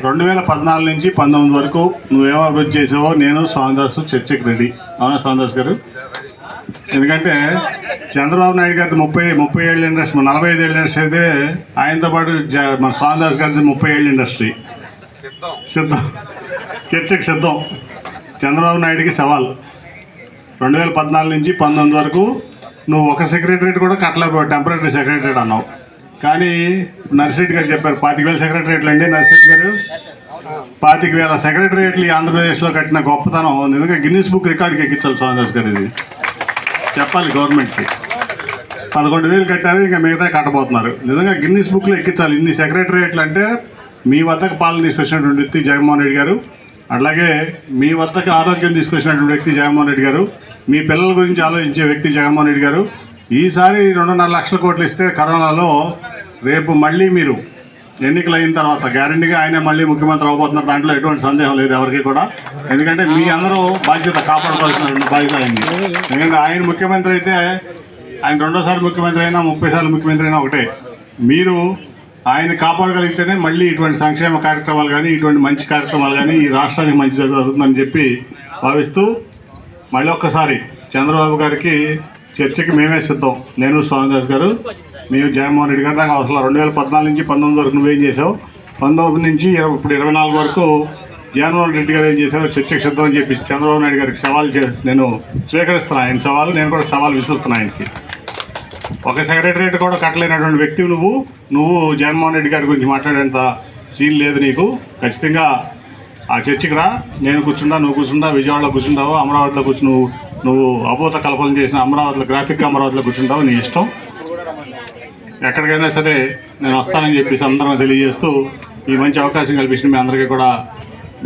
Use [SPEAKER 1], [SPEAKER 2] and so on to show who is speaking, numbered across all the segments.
[SPEAKER 1] రెండు వేల పద్నాలుగు నుంచి పంతొమ్మిది వరకు నువ్వేం అభివృద్ధి చేసావో నేను స్వామిదాస్ చర్చకి రెడీ. అవునా స్వామిదాస్ గారు? ఎందుకంటే చంద్రబాబు నాయుడు గారిది ముప్పై ముప్పై ఏళ్ళ ఇండస్ట్రీ నలభై ఐదు ఏళ్ళ ఇండస్ట్రీ అయితే ఆయనతో పాటు జ- మన స్వామిదాస్ గారిది ముప్పై ఏళ్ళ ఇండస్ట్రీ. సిద్ధం. చర్చకి సిద్ధం. చంద్రబాబు నాయుడికి సవాల్. రెండు వేల పద్నాలుగు నుంచి పంతొమ్మిది వరకు నువ్వు ఒక సెక్రటరేట్ కూడా కట్టలేకపోయావు టెంపరీ సెక్రటరేట్ అన్నావు. కానీ నర్సిరెడ్డి గారు చెప్పారు పాతిక వేల సెక్రటరేట్లు అండి నర్సిరెడ్డి గారు. పాతిక వేల సెక్రటరేట్లు ఈ ఆంధ్రప్రదేశ్లో కట్టిన గొప్పతనం ఉంది. ఎందుకంటే గిన్నీస్ బుక్ రికార్డుకి ఎక్కించాలి స్వామిదాస్ గారు ఇది. చెప్పాలి గవర్నమెంట్కి. పదకొండు వేలు కట్టారు ఇంకా మిగతా కట్టబోతున్నారు. నిజంగా గిన్నీస్ బుక్లో ఎక్కించాలి. ఇన్ని సెక్రటరియట్లు అంటే మీ వద్దకు పాలన తీసుకొచ్చినటువంటి వ్యక్తి జగన్మోహన్ రెడ్డి గారు అలాగే మీ వద్దకు ఆరోగ్యం తీసుకొచ్చినటువంటి వ్యక్తి జగన్మోహన్ రెడ్డి గారు మీ పిల్లల గురించి ఆలోచించే వ్యక్తి జగన్మోహన్ రెడ్డి గారు. ఈసారి రెండున్నర లక్షల కోట్లు ఇస్తే కరోనాలో రేపు మళ్ళీ మీరు ఎన్నికలు అయిన తర్వాత గ్యారంటీగా ఆయనే మళ్ళీ ముఖ్యమంత్రి అవబోతున్నారు. దాంట్లో ఎటువంటి సందేహం లేదు ఎవరికి కూడా. ఎందుకంటే మీ అందరూ బాధ్యత కాపాడుకోవాల్సిన బాధ్యత అయింది ఎందుకంటే ఆయన ముఖ్యమంత్రి అయితే ఆయన రెండోసారి ముఖ్యమంత్రి అయినా ముప్పై సార్లు ముఖ్యమంత్రి అయినా ఒకటే. మీరు ఆయన కాపాడగలిగితేనే మళ్ళీ ఇటువంటి సంక్షేమ కార్యక్రమాలు కానీ ఇటువంటి మంచి కార్యక్రమాలు కానీ ఈ రాష్ట్రానికి మంచి జరుగుతుందని చెప్పి భావిస్తూ మళ్ళీ ఒక్కసారి చంద్రబాబు గారికి చర్చకి మేమే సిద్ధం. నేను స్వామిదాస్ గారు మేము జగన్మోహన్ రెడ్డి గారు నాకు అవసరం. రెండు వేల పద్నాలుగు నుంచి పంతొమ్మిది వరకు నువ్వేం చేసావు? పంతొమ్మిది నుంచి ఇరవై ఇప్పుడు ఇరవై నాలుగు వరకు జగన్మోహన్ రెడ్డి గారు ఏం చేశారో చర్చకి సిద్ధం అని చెప్పేసి చంద్రబాబు నాయుడు గారికి సవాల్ నేను స్వీకరిస్తున్నాను ఆయన సవాలు నేను కూడా సవాల్ విసురుతున్నాను ఆయనకి. ఒక సెక్రటరేట్ కూడా కట్టలేనటువంటి వ్యక్తి నువ్వు. నువ్వు జగన్మోహన్ రెడ్డి గారి గురించి మాట్లాడేంత సీన్ లేదు నీకు. ఖచ్చితంగా ఆ చర్చికి రా. నేను కూర్చుంటా నువ్వు కూర్చుంటా విజయవాడలో కూర్చుంటావు అమరావతిలో కూర్చు నువ్వు నువ్వు అభూత కల్పన చేసిన అమరావతిలో గ్రాఫిక్ అమరావతిలో కూర్చుంటావు నీ ఇష్టం. ఎక్కడికైనా సరే నేను వస్తానని చెప్పేసి అందరం తెలియజేస్తూ ఈ మంచి అవకాశం కల్పించిన మీ అందరికీ కూడా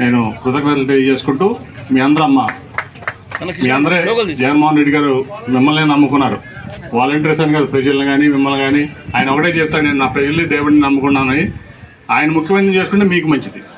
[SPEAKER 1] నేను కృతజ్ఞతలు తెలియజేసుకుంటూ మీ అందరూ అమ్మ మీ అందరే జగన్మోహన్ రెడ్డి గారు మిమ్మల్ని నమ్ముకున్నారు. వాలంటీర్స్ అని కాదు ప్రజలను కానీ మిమ్మల్ని కానీ ఆయన ఒకటే చెప్తాడు నేను నా ప్రజల్ని దేవుడిని నమ్ముకున్నానని. ఆయన ముఖ్యమంత్రి చేసుకుంటే మీకు మంచిది.